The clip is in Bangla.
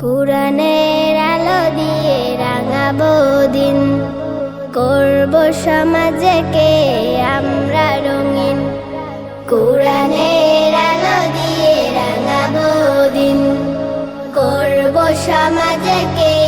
কোরআনের আলো দিয়ে রাঙাবো দিন। করব সমাজকে আমরা রঙিন। কোরআনের আলো দিয়ে রাঙাবো দিন। করব সমাজকে